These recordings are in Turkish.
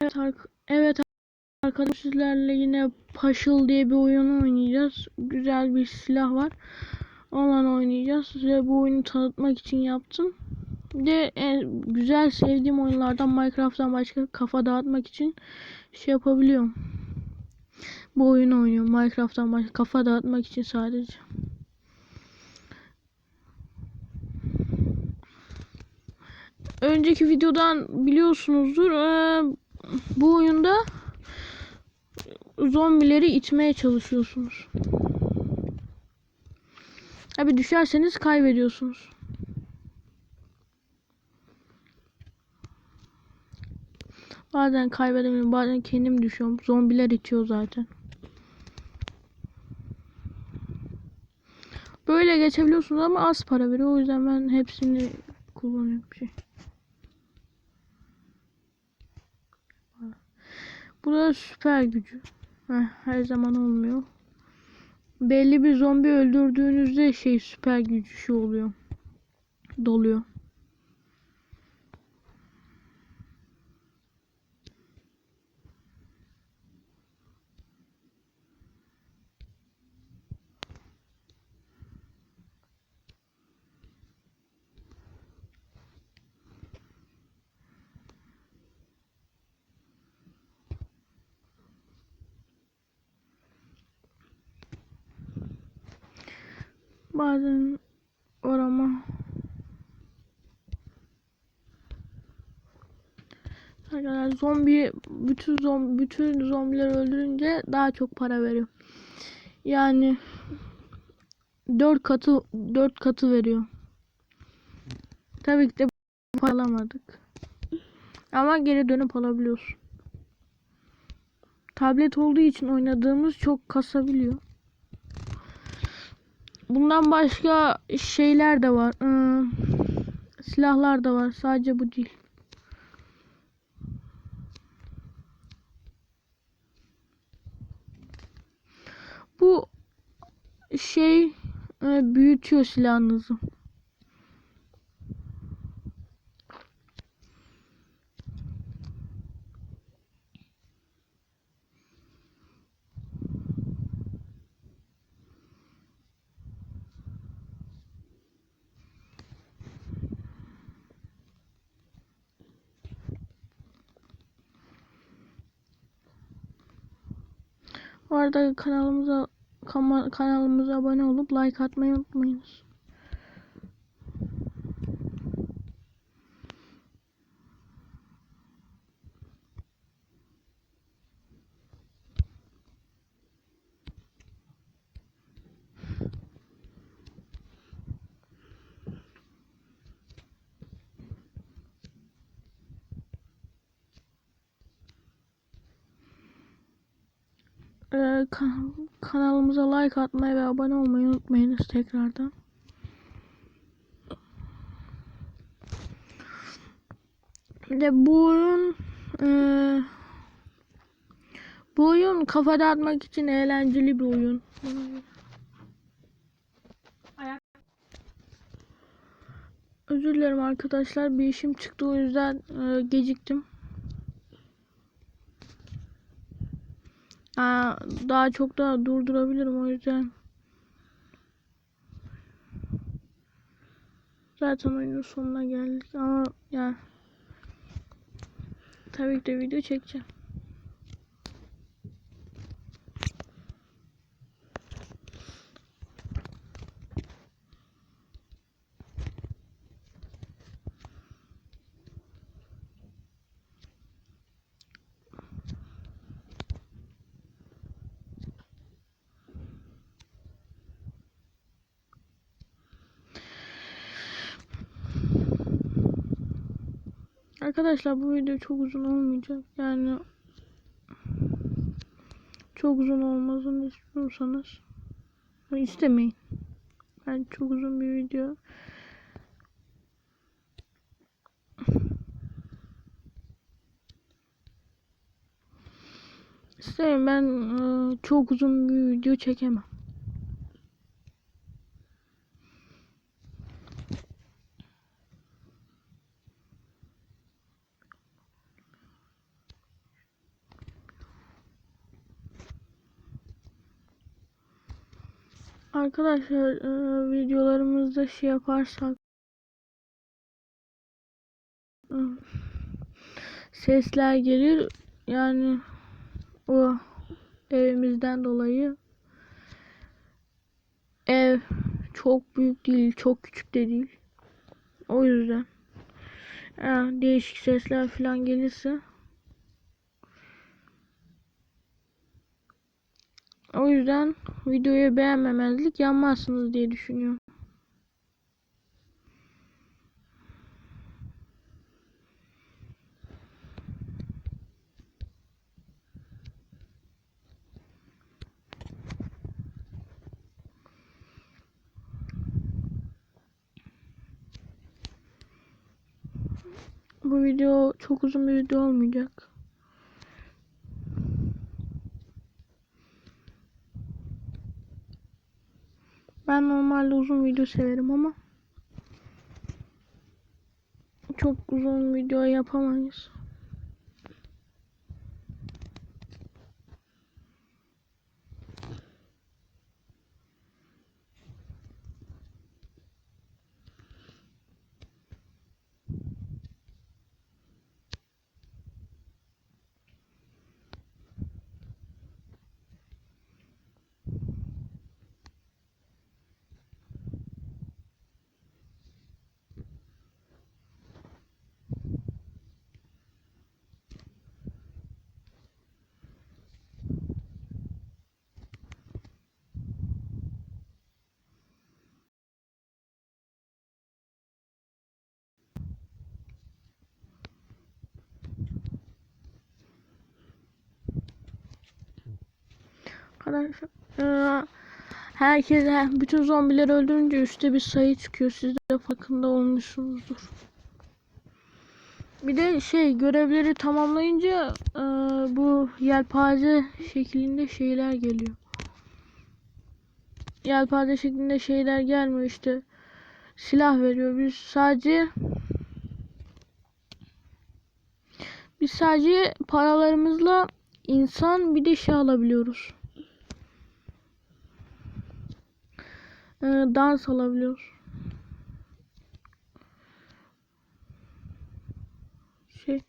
Evet, ark evet arkadaşlar sizlerle yine Paşıl diye bir oyun oynayacağız. Güzel bir silah var. Onunla oynayacağız. Size bu oyunu tanıtmak için yaptım. De en güzel sevdiğim oyunlardan Minecraft'tan başka kafa dağıtmak için şey yapabiliyorum. Bu oyunu oynuyorum. Minecraft'tan başka kafa dağıtmak için sadece. Önceki videodan biliyorsunuzdur. Ee, bu oyunda zombileri itmeye çalışıyorsunuz. Abi düşerseniz kaybediyorsunuz. Bazen kaybedemiyorum, bazen kendim düşüyorum. Zombiler itiyor zaten. Böyle geçebiliyorsunuz ama az para veriyor. O yüzden ben hepsini kullanıyorum şey. Bu da süper gücü. Heh, her zaman olmuyor. Belli bir zombi öldürdüğünüzde şey süper gücü şey oluyor. Doluyor. Bazen var ama Arkadaşlar zombi bütün zombi bütün zombileri öldürünce daha çok para veriyor. Yani 4 katı 4 katı veriyor. Tabii ki de alamadık. Ama geri dönüp alabiliyorsun. Tablet olduğu için oynadığımız çok kasabiliyor. Bundan başka şeyler de var. Ee, silahlar da var. Sadece bu değil. Bu şey e, büyütüyor silahınızı. Bu arada kanalımıza kanalımıza abone olup like atmayı unutmayınız. Kan- kanalımıza like atmayı ve abone olmayı unutmayınız tekrardan. Bir de bu oyun eee, bu oyun kafa dağıtmak için eğlenceli bir oyun. Özür dilerim arkadaşlar bir işim çıktı o yüzden eee, geciktim. Aa, daha çok da durdurabilirim o yüzden. Zaten oyunun sonuna geldik ama ya tabii ki de video çekeceğim. Arkadaşlar bu video çok uzun olmayacak. Yani çok uzun olmasını istiyorsanız istemeyin. Yani çok uzun bir video. İstemeyin ben e, çok uzun bir video çekemem. Arkadaşlar e, videolarımızda şey yaparsak e, sesler gelir. Yani o evimizden dolayı ev çok büyük değil çok küçük de değil. O yüzden eğer değişik sesler falan gelirse o yüzden videoyu beğenmemezlik yanmazsınız diye düşünüyorum. Bu video çok uzun bir video olmayacak. Ben normalde uzun video severim ama çok uzun video yapamayız. Eee, herkes bütün zombileri öldürünce üstte bir sayı çıkıyor. Siz de farkında olmuşsunuzdur. Bir de şey görevleri tamamlayınca eee, bu yelpaze şeklinde şeyler geliyor. Yelpaze şeklinde şeyler gelmiyor işte. Silah veriyor. Biz sadece biz sadece paralarımızla insan bir de şey alabiliyoruz. Ee, dans alabiliyoruz. Şey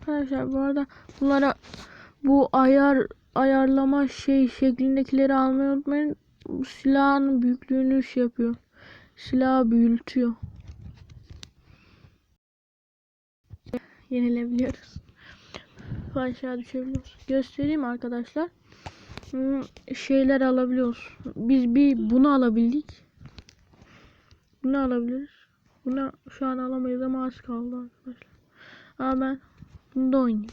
Arkadaşlar bu arada bunlara bu ayar ayarlama şey şeklindekileri almayı unutmayın. Bu silahın büyüklüğünü şey yapıyor. Silahı büyütüyor. Yenilebiliyoruz. Aşağı düşebiliyoruz. Göstereyim arkadaşlar. Şeyler alabiliyoruz. Biz bir bunu alabildik. Bunu alabiliriz. Bunu şu an alamayız ama az kaldı arkadaşlar. Ama ben bunu da oynayayım.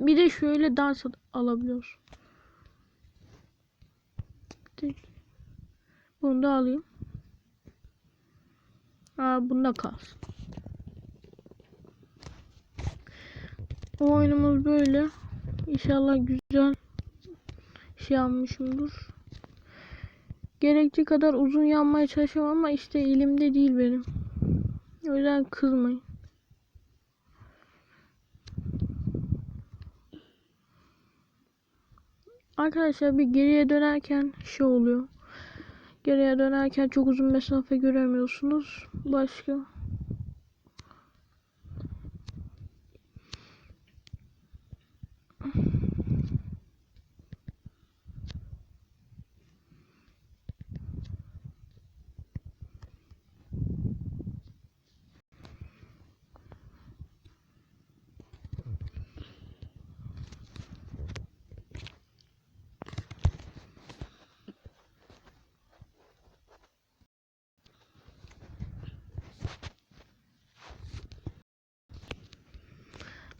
Bir de şöyle dans alabiliyoruz. Bunu da alayım. Aa bunda kalsın. O oyunumuz böyle. İnşallah güzel şey almışımdır. Gerektiği kadar uzun yanmaya çalışıyorum ama işte elimde değil benim. O yüzden kızmayın. Arkadaşlar bir geriye dönerken şey oluyor. Geriye dönerken çok uzun mesafe göremiyorsunuz. Başka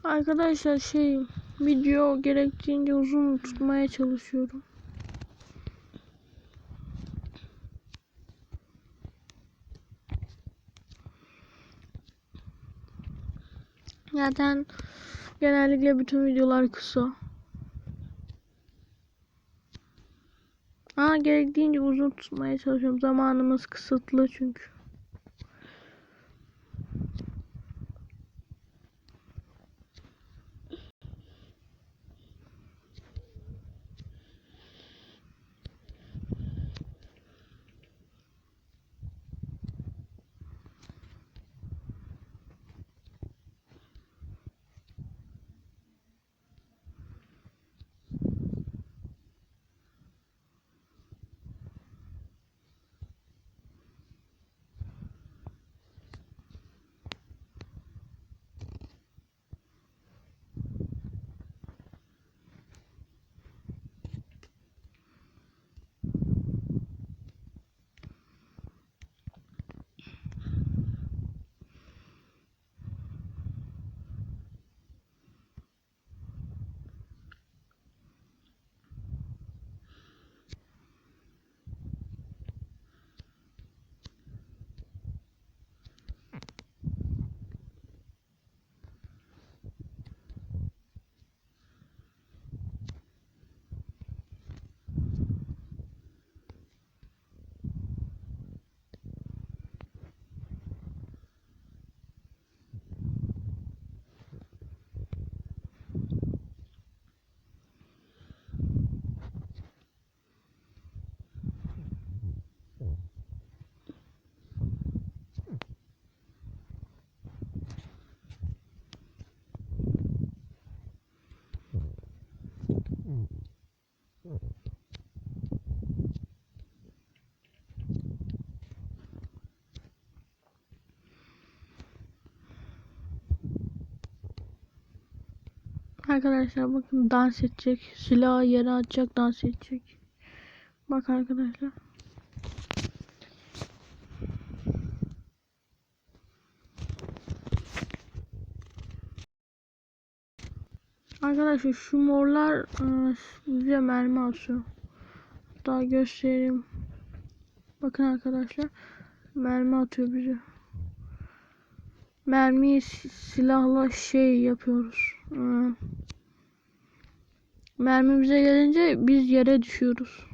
Arkadaşlar şey video gerektiğince uzun tutmaya çalışıyorum. Zaten genellikle bütün videolar kısa. Aa gerektiğince uzun tutmaya çalışıyorum. Zamanımız kısıtlı çünkü. Arkadaşlar bakın dans edecek. Silahı yere atacak dans edecek. Bak arkadaşlar. Arkadaşlar şu morlar ıı, bize mermi atıyor. Daha göstereyim. Bakın arkadaşlar. Mermi atıyor bize. Mermiyi si- silahla şey yapıyoruz. Iı, Mermi bize gelince biz yere düşüyoruz.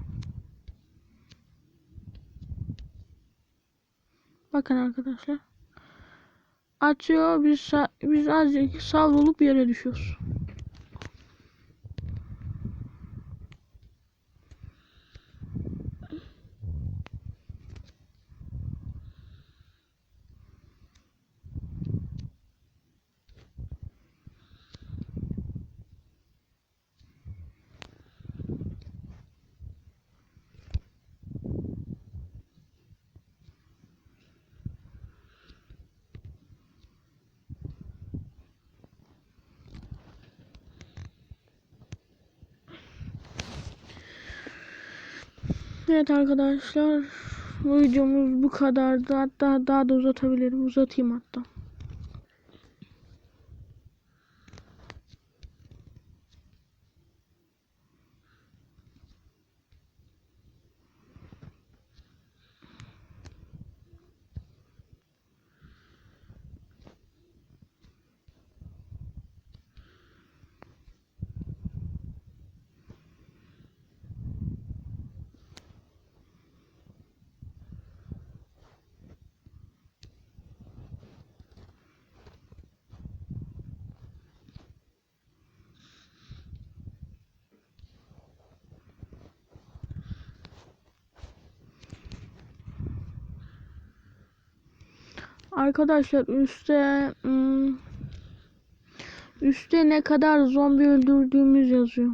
Bakın arkadaşlar. Atıyor biz biz azıcık savrulup yere düşüyoruz. Evet arkadaşlar. Videomuz bu kadardı. Hatta daha da uzatabilirim. Uzatayım hatta. Arkadaşlar üstte ım, üstte ne kadar zombi öldürdüğümüz yazıyor.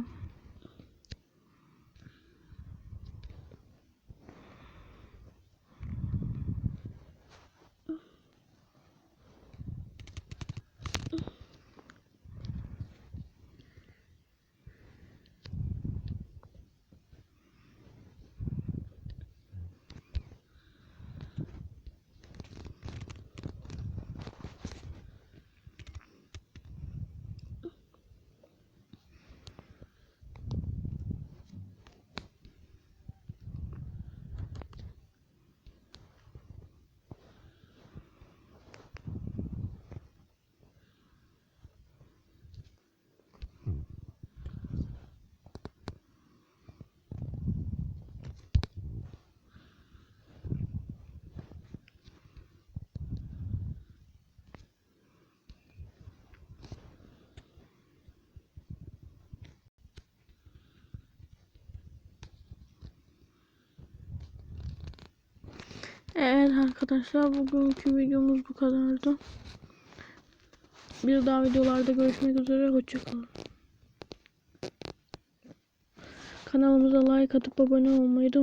Evet arkadaşlar bugünkü videomuz bu kadardı. Bir daha videolarda görüşmek üzere. Hoşçakalın. Kanalımıza like atıp abone olmayı da.